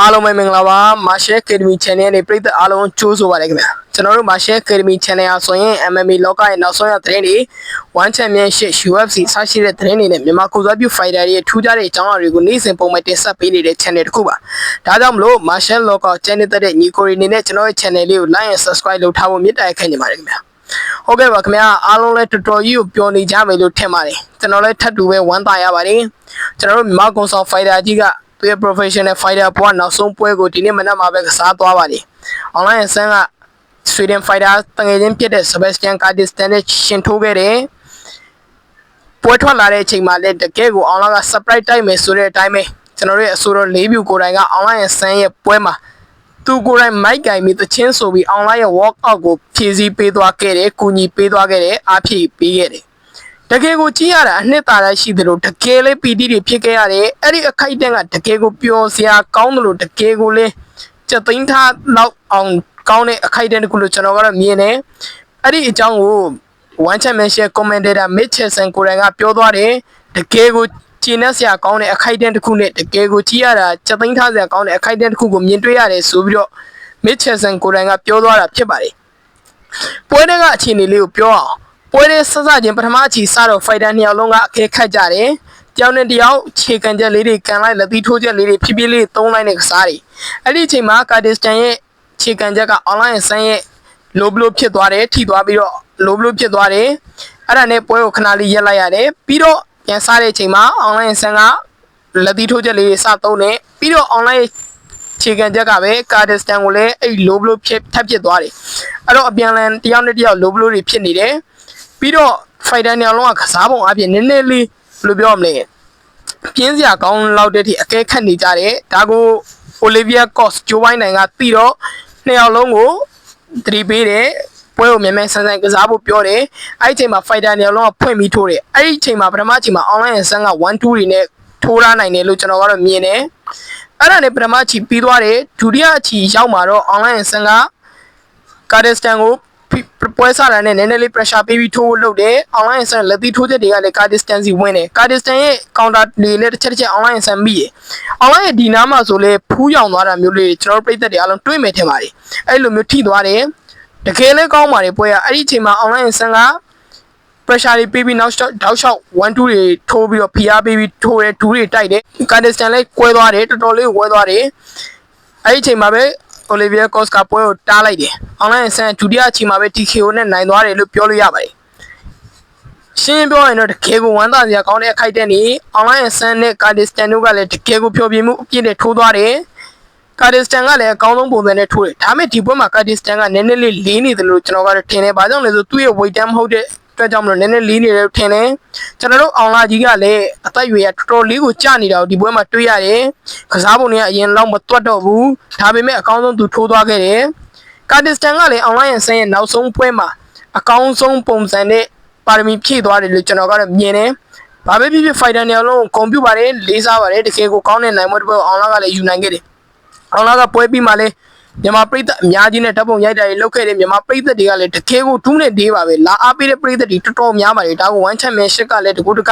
အားလုံးပဲမင်္ဂလာပါ Marshall Academy Channel နဲ့ပရိသတ်အားလုံးကြိုးဆိုပါရခင်ဗျာကျွန်တော်တို့ Marshall Academy Channel အားဆိုရင် MMA လောကရဲ့နောက်ဆုံးရသတင်းတွေ One Championship UFC စရှိတဲ့သတင်းတွေနဲ့မြန်မာကိုယ်စားပြု fighter တွေရဲ့ထူးခြားတဲ့အကြောင်းအရာတွေကိုနေ့စဉ်ပုံမှန်တင်ဆက်ပေးနေတဲ့ channel တစ်ခုပါဒါကြောင့်မလို့ Marshall Local Channel တဲ့ညီကိုရီနေနဲ့ကျွန်တော်ရဲ့ channel လေးကို like and subscribe လုပ်ထားဖို့မြစ်တာရက်ခံနေပါတယ်ခင်ဗျာဟုတ်ကဲ့ပါခင်ဗျာအားလုံးလည်းတော်တော်ကြီးကိုပျော်နေကြမယ်လို့ထင်ပါတယ်ကျွန်တော်လည်းထပ်တူပဲဝမ်းသာရပါတယ်ကျွန်တော်တို့မြန်မာကွန်ဆော် fighter ကြီးက သူရဲ့ professional fighter ဘဝနောက်ဆုံးပွဲကိုဒီနေ့မနက်မှာပဲကစားသွားပါတယ် online ဆန်းက Sweden fighter တငယ်ချင်းဖြစ်တဲ့ Sebastian Kardistan နဲ့ရှင်ထိုးခဲ့တယ်ပွဲထွက်လာတဲ့အချိန်မှာလည်းတကယ်ကို online က surprise တိုက်မယ်ဆိုတဲ့အတိုင်းပဲကျွန်တော်တို့ရဲ့အဆိုတော်၄ view ကိုယ်တိုင်က online ဆန်းရဲ့ပွဲမှာသူကိုယ်တိုင်မိုက်ကင်ပြီးတချင်းဆိုပြီး online ရဲ့ walk out ကိုဖြည့်ဆည်းပေးသွားခဲ့တယ်၊ကူညီပေးသွားခဲ့တယ်၊အားဖြည့်ပေးခဲ့တယ်။ တကယ်ကိုကြည့်ရတာအနှစ်သာရရှိသလိုတကယ်လေးပီတိတွေဖြစ်ခဲ့ရတယ်။အဲ့ဒီအခိုက်အတန့်ကတကယ်ကိုပျော်စရာကောင်းတယ်လို့တကယ်ကိုလေးစက်သိန်းထားလောက်အောင်ကောင်းတဲ့အခိုက်အတန့်တစ်ခုလို့ကျွန်တော်ကတော့မြင်တယ်။အဲ့ဒီအကြောင်းကို One Championship Commentator Mitchelson ကိုယ်တိုင်ကပြောသွားတယ်။တကယ်ကိုကျင်းနေစရာကောင်းတဲ့အခိုက်အတန့်တစ်ခုနဲ့တကယ်ကိုကြည့်ရတာစက်သိန်းထားစရာကောင်းတဲ့အခိုက်အတန့်တစ်ခုကိုမြင်တွေ့ရတယ်ဆိုပြီးတော့ Mitchelson ကိုယ်တိုင်ကပြောသွားတာဖြစ်ပါတယ်။ပွဲတဲ့ကအခြေအနေလေးကိုပြောအောင် ပွဲတဲ့ဆက်စချင်းပထမအချီစတော့ fighter နှစ်ယောက်လုံးကအခဲခတ်ကြတယ်။တယောက်နဲ့တယောက်ခြေကန်ချက်လေးတွေကန်လိုက်လက်သီးထိုးချက်လေးတွေဖြည်းဖြည်းလေးသုံးလိုက်တဲ့ကစားတွေ။အဲ့ဒီအချိန်မှာကာဒစ္စတန်ရဲ့ခြေကန်ချက်က online ဆန်းရဲ့ low blow ဖြစ်သွားတယ်ထိသွားပြီးတော့ low blow ဖြစ်သွားတယ်။အဲ့ဒါနဲ့ပွဲကိုခဏလေးရက်လိုက်ရတယ်။ပြီးတော့ပြန်စားတဲ့အချိန်မှာ online ဆန်းကလက်သီးထိုးချက်လေးတွေစသုံးတယ်။ပြီးတော့ online ခြေကန်ချက်ကပဲကာဒစ္စတန်ကိုလည်းအဲ့ low blow ဖြစ်ထပ်ဖြစ်သွားတယ်။အဲ့တော့အပြန်လန်တယောက်နဲ့တယောက် low blow တွေဖြစ်နေတယ်။ ပြီးတော့ fighter နှစ်ယောက်လုံးကကစားပုံအပြင်နည်းနည်းလေးဘယ်လိုပြောမလဲပြင်းစရာကောင်းလောက်တဲ့အထိအကဲခတ်နေကြတယ်။ဒါကို Olivia Cost ဂျိုးဝိုင်းနိုင်ကပြီးတော့နှစ်ယောက်လုံးကိုတတိပေးတယ်။ပွဲကိုမြန်မြန်ဆန်းဆန်းကစားဖို့ပြောတယ်။အဲ့ဒီအချိန်မှာ fighter နှစ်ယောက်လုံးကဖွင့်ပြီးထိုးတယ်။အဲ့ဒီအချိန်မှာပထမအချိန်မှာ online ဆန်းက1 2တွေနဲ့ထိုးရနိုင်တယ်လို့ကျွန်တော်ကတော့မြင်တယ်။အဲ့ဒါနဲ့ပထမအချီပြီးသွားတယ်ဒုတိယအချီရောက်မှာတော့ online ဆန်းကကာဒစ္စတန်ကို ပွဲစားတာနဲ့နည်းနည်းလေး pressure ပေးပြီးထိုးဖို့လုပ်တယ် online ဆန်လက်သီးထိုးချက်တွေကလည်း Kurdistan စီဝင်တယ် Kurdistan ရဲ့ counter တွေလည်းတစ်ချက်တစ်ချက် online ဆန်မိရယ် online ရဲ့ဒီနားမှာဆိုလဲဖူးယောင်သွားတာမျိုးလေးကျွန်တော်တို့ပြည်သက်တွေအားလုံးတွေးမယ်ထင်ပါတယ်အဲ့လိုမျိုးထိသွားတယ်တကယ်လည်းကောင်းပါတယ်ပွဲကအဲ့ဒီအချိန်မှာ online ဆန်က pressure တွေပေးပြီးနောက်ရှော့တောက်ရှော့1 2တွေထိုးပြီးတော့ဖိအားပေးပြီးထိုးတယ်ဒူးတွေတိုက်တယ် Kurdistan လည်းကွဲသွားတယ်တော်တော်လေးကွဲသွားတယ်အဲ့ဒီအချိန်မှာပဲ Olivia Cost ကပွဲကိုတားလိုက်တယ်။ online ဆန်ဒုတိယအချိန်မှာပဲ TKO နဲ့နိုင်သွားတယ်လို့ပြောလို့ရပါတယ်။ရှင်းပြောရင်တော့တကယ်ကိုဝမ်းသာစရာကောင်းတဲ့အခိုက်အတန့်နေ online ဆန်နဲ့ Kurdistan တို့ကလည်းတကယ်ကိုဖြောပြမှုအပြည့်နဲ့ထိုးသွားတယ်။ Kurdistan ကလည်းအကောင်းဆုံးပုံစံနဲ့ထိုးတယ်။ဒါပေမဲ့ဒီပွဲမှာ Kurdistan ကနည်းနည်းလေးလေးနေတယ်လို့ကျွန်တော်ကတော့ထင်တယ်။ဘာကြောင့်လဲဆိုသူ့ရဲ့ weight time မဟုတ်တဲ့ အတွက်ကြောင့်မလို့နည်းနည်းလေးနေတယ်ထင်တယ်ကျွန်တော်တို့အောင်လာကြီးကလည်းအသက်အရွယ်ကတော်တော်လေးကိုကျနေတာကိုဒီပွဲမှာတွေ့ရတယ်ကစားပုံတွေကအရင်လောက်မတွတ်တော့ဘူးဒါပေမဲ့အကောင်းဆုံးသူထိုးသွားခဲ့တယ်ကာဒစ္စတန်ကလည်း online ဆင်းရဲ့နောက်ဆုံးပွဲမှာအကောင်းဆုံးပုံစံနဲ့ပါရမီဖြည့်သွားတယ်လို့ကျွန်တော်ကတော့မြင်တယ်ဘာပဲဖြစ်ဖြစ် fighter နေရာလုံးကွန်ပျူတာပါတယ်လေးစားပါတယ်တကယ်ကိုကောင်းတဲ့နိုင်မွေးတစ်ပွဲကိုအောင်လာကလည်းယူနိုင်ခဲ့တယ်အောင်လာကပွဲပြီးမှလည်း မြန်မာပြည်သက်အများကြီးနဲ့ဓာတ်ပုံရိုက်တာတွေလုပ်ခဲ့တဲ့မြန်မာပြည်သက်တွေကလည်းတကယ်ကို2နဲ့4ပါပဲလာအားပေးတဲ့ပြည်သက်တွေတော်တော်များပါတယ်ဒါကို one championship ကလည်းတကူတက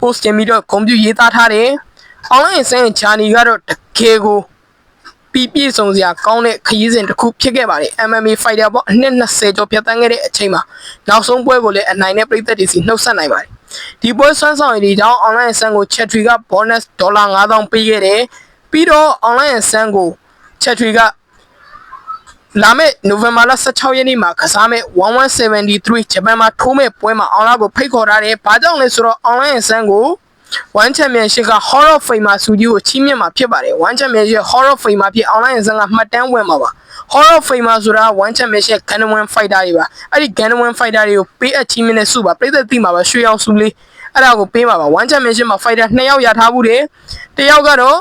post တင်ပြီးတော့ကွန်ပျူရေးသားထားတယ် online ဆင်းဂျာနီကတော့တကယ်ကိုပြပြဆုံစရာကောင်းတဲ့ခရီးစဉ်တစ်ခုဖြစ်ခဲ့ပါတယ် MMA fighter ပေါ့အနှစ်20ကျော်ဖြတ်သန်းခဲ့တဲ့အချိန်မှာနောက်ဆုံးပွဲကိုလည်းအနိုင်နဲ့ပြည်သက်တွေစီနှုတ်ဆက်နိုင်ပါတယ်ဒီပွဲဆွမ်းဆောင်ရည်ဒီကြောင့် online ဆန်းကို Chatry က bonus ဒေါ်လာ9000ပေးခဲ့တယ်ပြီးတော့ online ဆန်းကို Chatry က လာမယ့်နိုဝင်ဘာလ16ရက်နေ့မှာကစားမယ့်1173ဂျပန်မှာထိုးမဲ့ပွဲမှာအောင်လာကိုဖိတ်ခေါ်ထားတယ်။ဘာကြောင့်လဲဆိုတော့ online ဆန်းကို One Championship က Hall of Fame မှာစူကြီးကိုချီးမြှင့်မှာဖြစ်ပါတယ်။ One Championship Hall of Fame မှာဖြစ် online ဆန်းကမှတ်တမ်းဝင်မှာပါ။ Hall of Fame ဆိုတာ One Championship Gunman Fighter တွေပါ။အဲ့ဒီ Gunman Fighter တွေကိုပေးအပ်ချီးမြှင့်တဲ့စုပါ။ပြည်သက်သိမှာပါရွှေအောင်စုလေးအဲ့ဒါကိုပေးမှာပါ One Championship မှာ Fighter 2ယောက်ရထားဘူးတယ်။တစ်ယောက်ကတော့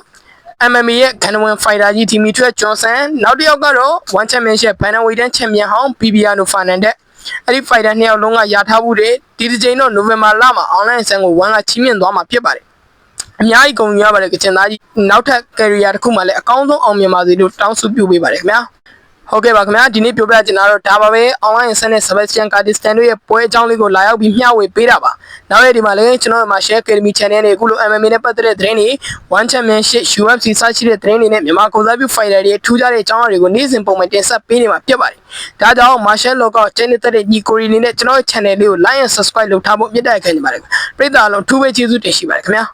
MMA ရဲ့ Gunman Fighter ကြီး Dimitri Johnson နောက်တစ်ယောက်ကတော့ One Championship Bantamweight Champion ဟောင်း Bibiano Fernandez အဲ့ဒီ fighter နှစ်ယောက်လုံးကရထားဘူးတယ်ဒီတစ်ချိန်တော့ November လမှာ online ဆန်ကို1ကချီးမြှင့်သွားမှာဖြစ်ပါတယ်အများကြီးကုန်ရပါတယ်ကချင်သားကြီးနောက်ထပ် career တစ်ခုမှလည်းအကောင်းဆုံးအောင်မြင်ပါစေလို့တောင်းဆုပြုပေးပါတယ်ခင်ဗျာ ဟုတ်ကဲ့ပါခင်ဗျာဒီနေ့ပြောပြချင်တာတော့ဒါပါပဲ online ဆန်နဲ့ Sebastian Cardistan တို့ရဲ့ပွဲအကြောင်းလေးကိုလာရောက်ပြီးမျှဝေပေးတာပါနောက်ရက်ဒီမှာလည်းကျွန်တော်တို့မှာ Share Academy Channel နဲ့အခုလို MMA နဲ့ပတ်သက်တဲ့သတင်းတွေ One Championship UFC စရှိတဲ့သတင်းတွေနဲ့မြန်မာကိုစားပြု fighter တွေထူးခြားတဲ့အကြောင်းအရာတွေကိုနေ့စဉ်ပုံမှန်တင်ဆက်ပေးနေမှာဖြစ်ပါတယ်ဒါကြောင့် Martial Law က channel တက်တဲ့ညီကိုရီနေနဲ့ကျွန်တော်ရဲ့ channel လေးကို like and subscribe လုပ်ထားဖို့မြတ်တဲ့ခံနေပါတယ်ပရိသတ်အားလုံးထူးပဲကျေးဇူးတင်ရှိပါတယ်ခင်ဗျာ